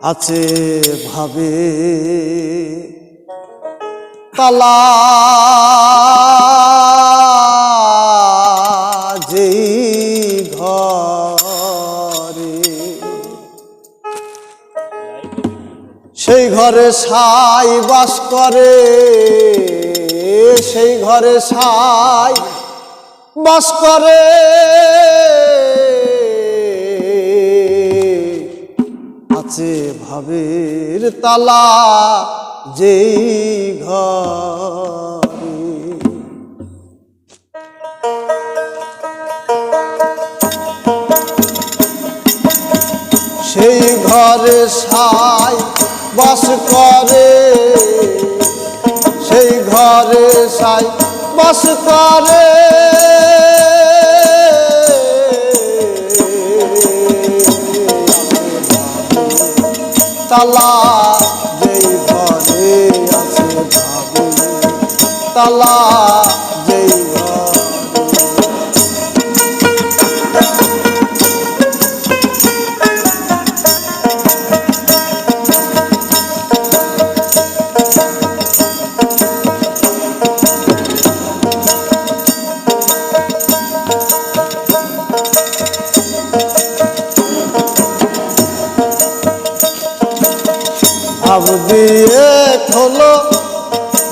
আছে ভাবে। তালা যেই ঘরে, সেই ঘরে সাই বাস করে, সেই ঘরে সাই বাস করে। আছে ভাবের তালা, যেই ঘরে। সেই ঘরে সাই বাস করে। সেই ঘরে সাই বাস করে। তালা যেই ঘরে আছে ভাবি তালা ভাব দিয়ে খোলো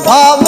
ভাবের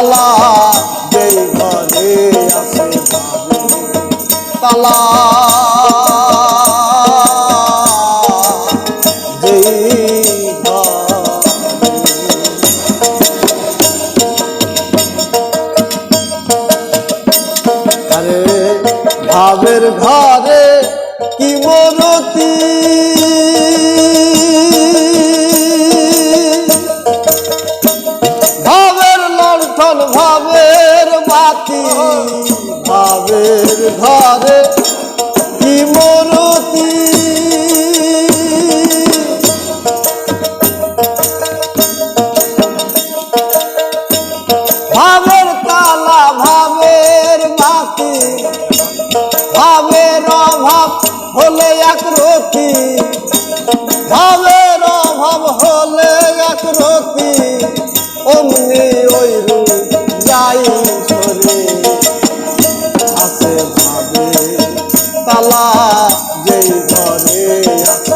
তালা যেই ঘরে আছে তালা। ভাবের ঘরে কি মরতি ঘরে কি মরতি ভাবের তালা, ভাবের বাতি, ভাবের অভাব হলে এক রতি। ভাবের অভাব হলে এক রতি। অমনি ওই যাই যেই ঘরে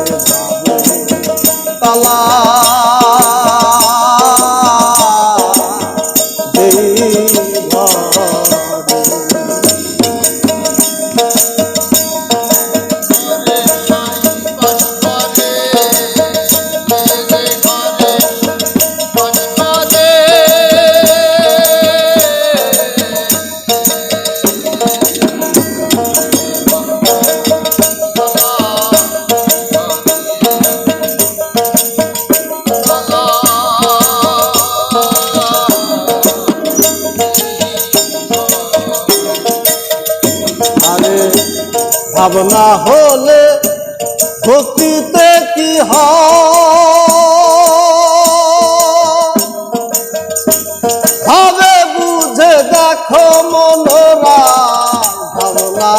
ভাবনা হলে ভক্তিতে কি ভাবে, বুঝে দেখো মনোরা, ভাবনা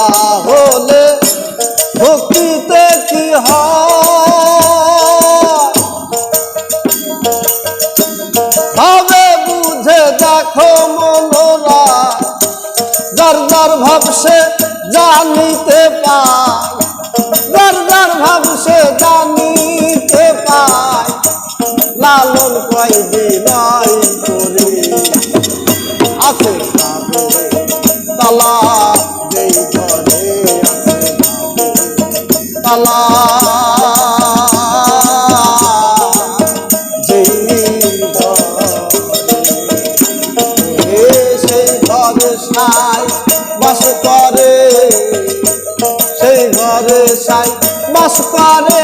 হলে ভক্তিতে কি ভাবে, বুঝে দেখো মনোরা, যার যার ভাব সে জানিতে পায়। যার ভাব সে জানিতে পায়। লালন কয় বিনয় করে। আছে তালা যেই ঘরে আছে তালা সেই ঘরে সাই ঘরে সাই বাস করে